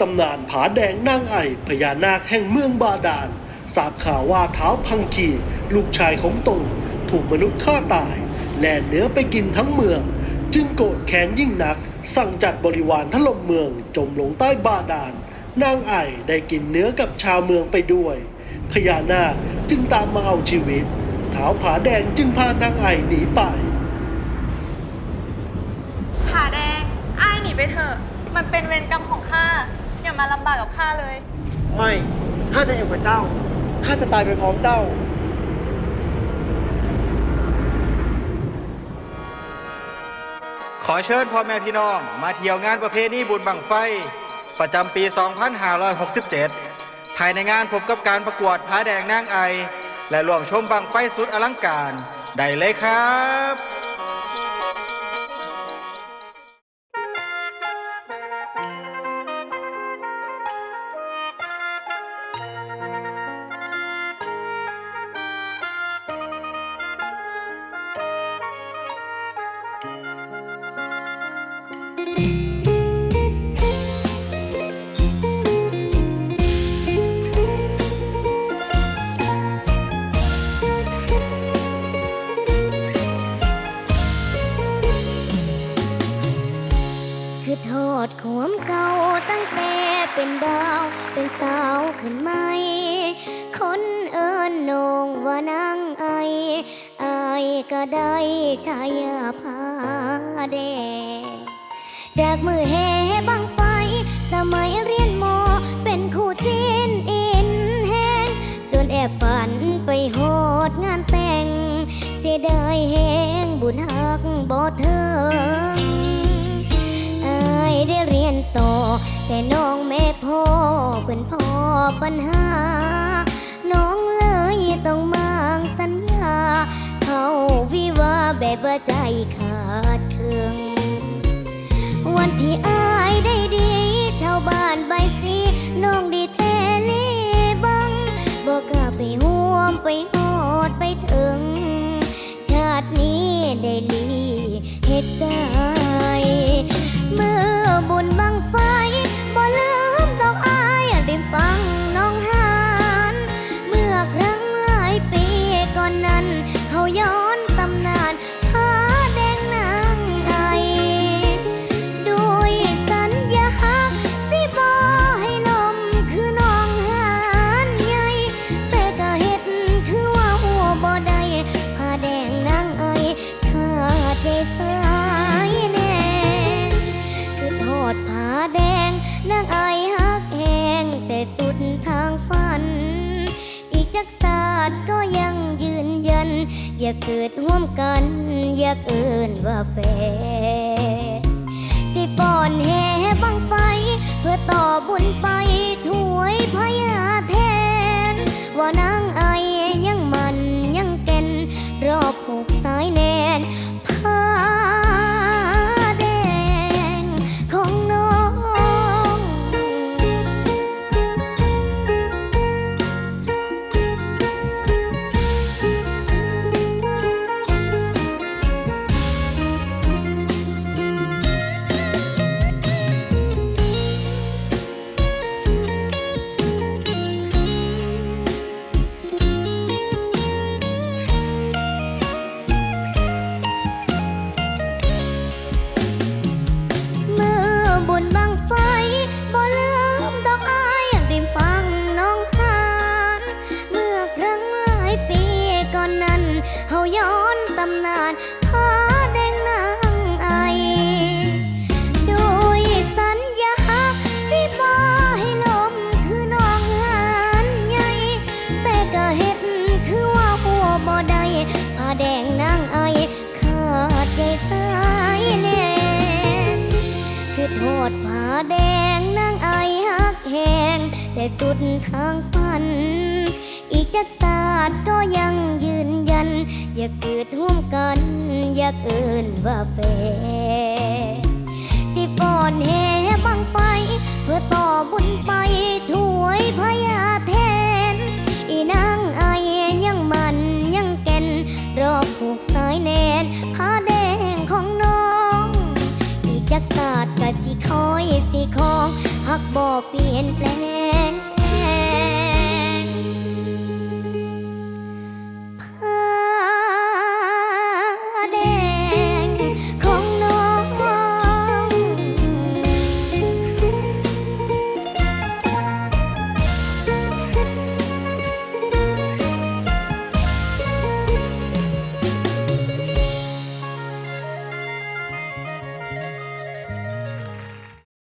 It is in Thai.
ตำนานผาแดงนางไอพญานาคแห่งเมืองบาดาลทราบข่าวว่าเท้าพังคีลูกชายของตนถูกมนุษย์ฆ่าตาย แล่เนื้อไปกินทั้งเมือง จึงโกรธแค้นยิ่งนัก สั่งจัดบริวารถล่มเมืองจมลงใต้บาดาลนางไอได้กินเนื้อกับชาวเมืองไปด้วยพญานาคจึงตามมาเอาชีวิตเท้าผาแดงจึงพานางไอหนีไปผาแดงไอหนีไปเถอะมันเป็นเวรกรรมของข้า มาลำบากกับข้าเลย ไม่ ข้าจะอยู่กับเจ้า ข้าจะตายไปพร้อมเจ้า ขอเชิญพ่อแม่พี่น้อง มาเที่ยวงานประเพณีบุญบังไฟ ประจำปี 2567 ภายในงานพบกับการประกวดผาแดงนางไอ และรวมชมบังไฟสุดอลังการ ได้เลยครับ อโทษขวมเก่าตั้งแต่เป็นดาว เป็นสาวขึ้นไหม คนเอิญนงว่านางไอไอก็ได้ชายาพาแดงจากมือแห่บังไฟ สมัยเรียนมอเป็นคู่จีนอินแหงจนแอบฝันไปโหดงานแต่ง เสียดายแหงบุญหักบ่เทิงอ แต่น้องแม่พ่อเป็นพ่อปัญหา น้องเลยต้องมางสัญญา เขาวิวาแบบว่าใจขาดเคือง วันที่อายได้ดีชาวบ้าน อย่าเกิดห่วมกัน อย่าเอินว่าแฟนสิฟอนแห่บังไฟ เพื่อต่อบุญไป เฮาย้อนตำนานผาแดงนางไอโดยสัญญาสิบ่ให้ลมคือน้องหานใหญ่แต่ก็เฮ็ดคือว่าหัวบ่ได้ผ้าแดงนางไอขาดใจสายแน่คือโทษผ้าแดงนางไอฮักแหงแต่สุดทางฝัน อีกจักศาสตร์ก็ยัง เกิดห่วมกัน อย่าเอินว่าแฟนสิฟอนแห่บังไฟ เพื่อต่อบุญไปถวยพยาแทน อีนางไอยังมันยังแก่น รอผูกสายแนนผ้าแดงของน้องอีจักศาสตร์กะสิคอยสิของหักบ่เปลี่ยนแปลง